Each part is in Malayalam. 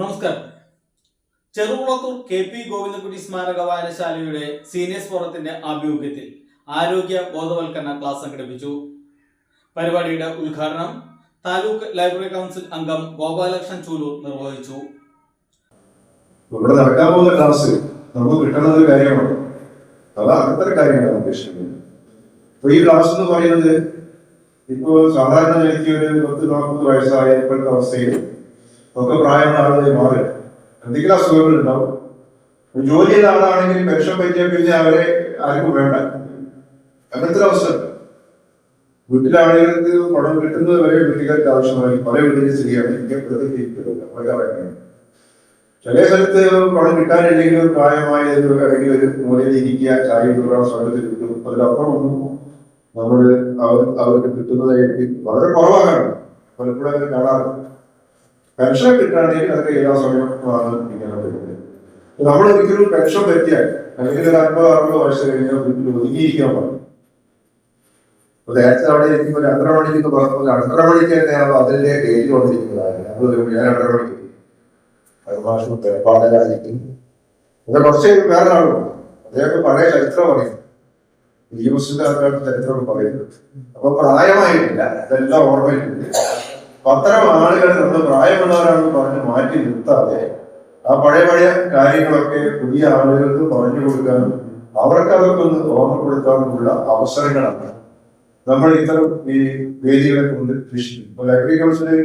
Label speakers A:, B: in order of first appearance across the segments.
A: നമസ്കാരം. ചെറുകുളത്തൂർ കെ പി ഗോവിന്ദക്കുട്ടി സ്മാരക വായനശാലയുടെ സീനിയേഴ്സ് ഫോറത്തിന്റെ ആഭിമുഖ്യത്തിൽ ആരോഗ്യ ബോധവൽക്കരണ ക്ലാസ് സംഘടിപ്പിച്ചു. പരിപാടിയുടെ ഉദ്ഘാടനം താലൂക്ക് ലൈബ്രറി കൗൺസിൽ അംഗം ഗോപാലകൃഷ്ണൻ ചൂലൂർ നിർവഹിച്ചു.
B: ഇവിടെ നടക്കാൻ പോകുന്ന ക്ലാസ് നമുക്ക് കിട്ടുന്ന ഒരു കാര്യമാണ്. അത് അങ്ങനത്തെ കാര്യങ്ങളാണ് ഉദ്ദേശിക്കുന്നത്. ഈ ക്ലാസ് എന്ന് പറയുന്നത് ഇപ്പോ സാധാരണ എനിക്ക് ഒരു പത്ത് നാൽപ്പത് വയസ്സായ ഇപ്പോഴത്തെ അവസ്ഥയിൽ ഒക്കെ പ്രായം ആളുകൾ മാറി. എന്തെങ്കിലും അസുഖങ്ങൾ ഉണ്ടാവും. ജോലി ചെയ്ത ആളാണെങ്കിൽ പെൻഷൻ പറ്റിയാൽ പിന്നെ അവരെ ആർക്കും വേണ്ട. അങ്ങനത്തെ ഒരു അവസ്ഥ. വീട്ടിലാണെങ്കിൽ പണം കിട്ടുന്നത് വരെ വീട്ടുകാർക്ക് ആവശ്യമായി പല വീട്ടിലും ശരിയാണ്. എനിക്ക് വളരെ ചില സ്ഥലത്ത് പണം കിട്ടാനില്ലെങ്കിൽ ഒരു പ്രായമായ അല്ലെങ്കിൽ ഒരു മൂലയിൽ ഇരിക്കുക ചായ കുടിക്കുക സ്ഥലത്ത് കിട്ടും അതിലപ്പുറം ഒന്നും നമ്മൾ അവർ അവർക്ക് കിട്ടുന്നതായിട്ട് വളരെ കുറവാണ്. പലപ്പോഴും അങ്ങനെ കാണാറുണ്ട്. പെൻഷൻ കിട്ടുകയാണെങ്കിൽ അതൊക്കെ എല്ലാ സമയം നമ്മൾ ഒരിക്കലും പെൻഷൻ പറ്റിയാൽ അല്ലെങ്കിൽ ഒരു അൻപത് അറുപത് വയസ്സ് കഴിഞ്ഞാൽ വീട്ടിൽ ഒതുങ്ങിയിരിക്കാൻ പറഞ്ഞു നേരത്തെ അവിടെ ഇരിക്കുമ്പോൾ രണ്ടര മണിക്ക് എന്ന് പറഞ്ഞപ്പോൾ രണ്ടര മണിക്ക് തന്നെയാണ് അതിന്റെ ഡേറ്റ് വന്നിരിക്കുന്നതായിരുന്നു ഞാൻ രണ്ടര മണിക്ക്. പിന്നെ കുറച്ച് വേറെ ആളുണ്ട് അദ്ദേഹം പഴയ ചരിത്രം പറയുന്നു ഈ മുസ്ലിം ചരിത്രം പറയുന്നത്. അപ്പൊ പ്രായമായിട്ടില്ല. അതെല്ലാം ഓർമ്മയിട്ടുണ്ട് അപ്പൊ അത്തരം ആളുകളെ നമ്മൾ പ്രായമുള്ളവരാണെന്ന് പറഞ്ഞ് മാറ്റി നിർത്താതെ ആ പഴയ പഴയ കാര്യങ്ങളൊക്കെ പുതിയ ആളുകൾക്ക് പറഞ്ഞു കൊടുക്കാനും അവർക്ക് അതൊക്കെ ഒന്ന് ഓർമ്മപ്പെടുത്താനുമുള്ള അവസരങ്ങളാണ്. നമ്മൾ ഇത്തരം ഈ വേദികളെ കൊണ്ട് സൃഷ്ടിക്കും അഗ്രികൾച്ചറിൽ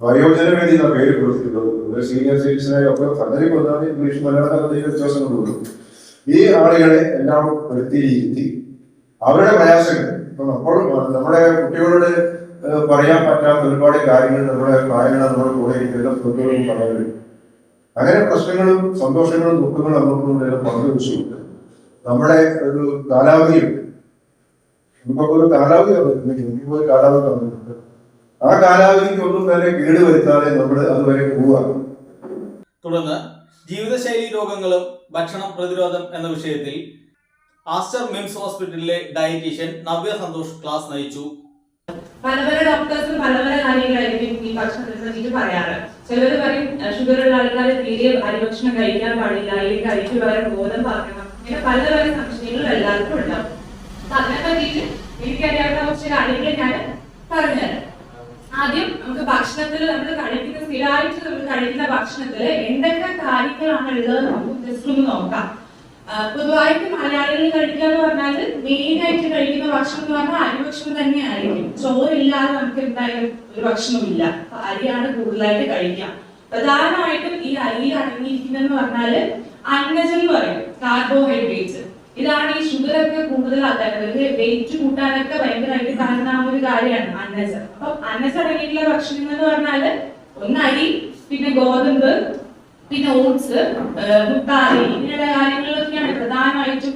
B: വയോജന വേദി എന്ന പേര് കൊടുത്തിട്ടുള്ളത്. സീനിയർ സിറ്റിസനായി ഒക്കെ സംഗതി കൊണ്ടാണ് ഇംഗ്ലീഷ് മലയാളം വ്യത്യാസങ്ങളുള്ളൂ ഈ ആളുകളെ എല്ലാം വരുത്തിയിരുത്തി അവരുടെ പ്രയാസങ്ങൾ ഇപ്പൊ നമ്മൾ നമ്മുടെ കുട്ടികളോട് പറയാൻ പറ്റാത്ത ഒരുപാട് കാര്യങ്ങൾ നമ്മുടെ പ്രായങ്ങൾ നമ്മുടെ കൂടെ ഇരിക്കുന്ന കുട്ടികളും പറയുന്നത് അങ്ങനെ പ്രശ്നങ്ങളും സന്തോഷങ്ങളും ദുഃഖങ്ങളും അങ്ങോട്ടും പങ്കുവെച്ചുകൊണ്ട് നമ്മുടെ ഒരു കാലാവധിയുണ്ട് നമുക്കൊക്കെ ഒരു കാലാവധി വന്നിട്ടുണ്ട്. എനിക്കും ഒരു കാലാവധി വന്നിട്ടുണ്ട്. ആ കാലാവധിക്ക് ഒന്നും തന്നെ കേട് വരുത്താതെ നമ്മൾ അതുവരെ പോവുക.
A: തുടർന്ന് ജീവിതശൈലി രോഗങ്ങളും ഭക്ഷണ പ്രതിരോധം എന്ന വിഷയത്തിൽ ആസ്റ്റർ മിംസ് ഹോസ്പിറ്റലിലെ ഡയറ്റീഷ്യൻ നവ്യ സന്തോഷ് ക്ലാസ് നയിച്ചു.
C: പല പല ഡോക്ടേഴ്സും പല പല കാര്യങ്ങളായിരിക്കും ഈ ഭക്ഷണത്തെ പറ്റിയിട്ട് പറയാറ്. ചിലർ പറയും ഷുഗർ ഉള്ള ആൾക്കാർ തീരെ അരിഭക്ഷണം കഴിക്കാൻ പാടില്ല അല്ലെങ്കിൽ കഴിക്ക് പകരം ബോധം പാർക്കണം ഇങ്ങനെ പല പല സംശയങ്ങൾ എല്ലാവർക്കും ഉണ്ടാവും. അതിനെ പറ്റിയിട്ട് എനിക്കറിയാവുന്ന കുറച്ച് കാര്യങ്ങൾ ഞാൻ പറഞ്ഞുതരാം. ആദ്യം നമുക്ക് ഭക്ഷണത്തിൽ നമ്മൾ കഴിക്കുന്ന സ്ഥിരമായിട്ട് നമ്മൾ കഴിക്കുന്ന ഭക്ഷണത്തിൽ എന്തൊക്കെ കാര്യങ്ങളാണ് ഉള്ളത് നമുക്ക് ജസ്റ്റ് ഒന്ന് നോക്കാം. പൊതുവായിട്ട് മലയാളികൾ കഴിക്കുക എന്ന് പറഞ്ഞാൽ മെയിൻ ആയിട്ട് കഴിക്കുന്ന ഭക്ഷണം എന്ന് പറഞ്ഞാൽ അരിഭക്ഷണം തന്നെയായിരിക്കും. ചോറില്ലാതെ നമുക്ക് എന്തായാലും ഒരു ഭക്ഷണമില്ല അരിയാണ് കൂടുതലായിട്ട് കഴിക്കുക. പ്രധാനമായിട്ടും ഈ അരിയിൽ അടങ്ങിയിരിക്കുന്നതെന്ന് പറഞ്ഞാൽ അന്നജം എന്ന് പറയും കാർബോഹൈഡ്രേറ്റ്സ് ഇതാണ് ഈ ഷുഗർ ഒക്കെ കൂടുതലാക്കാനുള്ളത് വെയിറ്റ് കൂട്ടാനൊക്കെ ഭയങ്കരമായിട്ട് കാരണമാകുന്ന ഒരു കാര്യമാണ് അന്നജം. അപ്പൊ അന്നജം അടങ്ങിയിട്ടുള്ള ഭക്ഷണങ്ങൾ എന്ന് പറഞ്ഞാൽ ഒന്ന് അരി പിന്നെ ഗോതമ്പ് പിന്നെ ഓട്സ് മുത്താറി ഇങ്ങനെയുള്ള കാര്യങ്ങളിലൊക്കെയാണ് പ്രധാനമായിട്ടും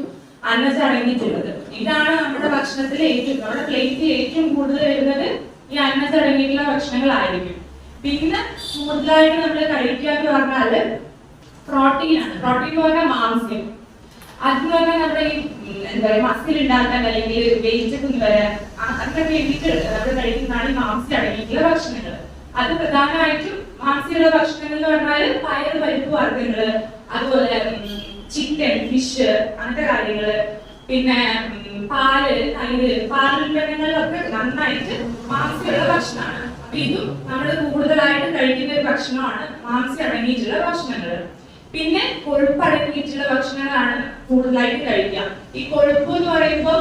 C: അന്നജം അടങ്ങിയിട്ടുള്ളത്. ഇതാണ് നമ്മുടെ ഭക്ഷണത്തിൽ ഏറ്റവും നമ്മുടെ പ്ലേറ്റിൽ ഏറ്റവും കൂടുതൽ വരുന്നത് ഈ അന്നജം അടങ്ങിയിട്ടുള്ള ഭക്ഷണങ്ങളായിരിക്കും. പിന്നെ കൂടുതലായിട്ട് നമ്മൾ കഴിക്കുക എന്ന് പ്രോട്ടീൻ ആണ് പ്രോട്ടീൻ എന്ന് പറഞ്ഞാൽ മാംസ്യം. അതെന്ന് പറഞ്ഞാൽ നമ്മുടെ ഈ എന്താ പറയുക മസിൽ ഉണ്ടാക്കാൻ അല്ലെങ്കിൽ വെയിറ്റ് കൊണ്ടുവരാൻ വരാൻ അതിനൊക്കെ വേണ്ടിയിട്ട് നമ്മൾ കഴിക്കുന്നതാണ് ഈ മാംസ്യം അടങ്ങിയിട്ടുള്ള ഭക്ഷണങ്ങൾ. അത് പ്രധാനമായിട്ടും മാംസ്യമുള്ള ഭക്ഷണങ്ങൾ എന്ന് പറഞ്ഞാൽ പയർ പരിപ്പ് വർഗങ്ങൾ അതുപോലെ ചിക്കൻ ഫിഷ് അങ്ങനത്തെ കാര്യങ്ങൾ. പിന്നെ പാൽ തൈര് പാലുൽപ്പന്നങ്ങളിലൊക്കെ നന്നായിട്ട് മാംസ്യമുള്ള ഭക്ഷണമാണ്. അപ്പൊ ഇതും നമ്മൾ കൂടുതലായിട്ട് കഴിക്കുന്ന ഒരു ഭക്ഷണമാണ് മാംസ്യം അടങ്ങിയിട്ടുള്ള ഭക്ഷണങ്ങൾ പിന്നെ കൊഴുപ്പ് അടങ്ങിയിട്ടുള്ള ഭക്ഷണങ്ങളാണ് കൂടുതലായിട്ട് കഴിക്കുക. ഈ കൊഴുപ്പ് എന്ന് പറയുമ്പോൾ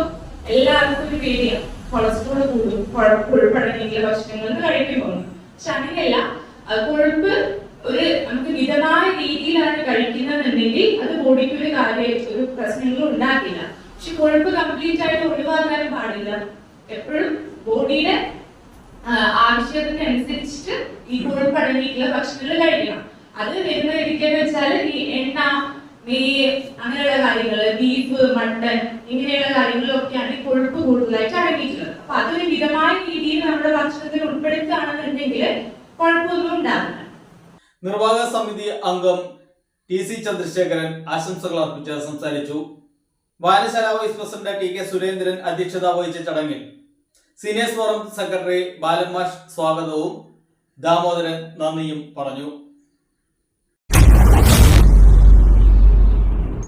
C: എല്ലാവർക്കും ഒരു പേടിയാണ് കൊളസ്ട്രോൾ കൂടും കൊഴ- കൊഴുപ്പ് അടങ്ങിയിട്ടുള്ള ഭക്ഷണങ്ങൾ കഴിക്കുമ്പോൾ. പക്ഷെ അങ്ങനെയല്ല അത് കൊഴുപ്പ് ഒരു നമുക്ക് മിതമായ രീതിയിലാണ് കഴിക്കുന്നതെന്നുണ്ടെങ്കിൽ അത് ബോഡിക്ക് ഒരു കാര്യം ഒരു പ്രശ്നങ്ങളും ഉണ്ടാക്കില്ല. പക്ഷെ കൊഴുപ്പ് കംപ്ലീറ്റ് ആയിട്ട് ഒഴിവാക്കാനും പാടില്ല. എപ്പോഴും ബോഡിയുടെ ആവശ്യത്തിനനുസരിച്ചിട്ട് ഈ കൊഴുപ്പ് അടങ്ങിയിട്ടുള്ള ഭക്ഷണങ്ങൾ കഴിക്കണം. അത് വരുന്ന ഇരിക്കുന്ന വെച്ചാൽ ഈ എണ്ണ നെയ്യ് അങ്ങനെയുള്ള കാര്യങ്ങൾ ബീഫ് മട്ടൺ ഇങ്ങനെയുള്ള കാര്യങ്ങളൊക്കെയാണ് ഈ കൊഴുപ്പ് കൂടുതലായിട്ട് അടങ്ങിയിട്ടുള്ളത്. അപ്പൊ അതൊരു മിതമായ രീതിയിൽ നമ്മുടെ ഭക്ഷണത്തിൽ ഉൾപ്പെടുത്തുകയാണെന്നുണ്ടെങ്കിൽ
A: നിർവാഹക സമിതി അംഗം ടി സി ചന്ദ്രശേഖരൻ ആശംസകൾ അർപ്പിച്ച് സംസാരിച്ചു. വായനശാല vice president T K Surendran അധ്യക്ഷത വഹിച്ച ചടങ്ങിൽ സീനിയേഴ്സ് ഫോറം സെക്രട്ടറി ബാലന്മാഷ് സ്വാഗതവും ദാമോദരൻ നന്ദിയും പറഞ്ഞു.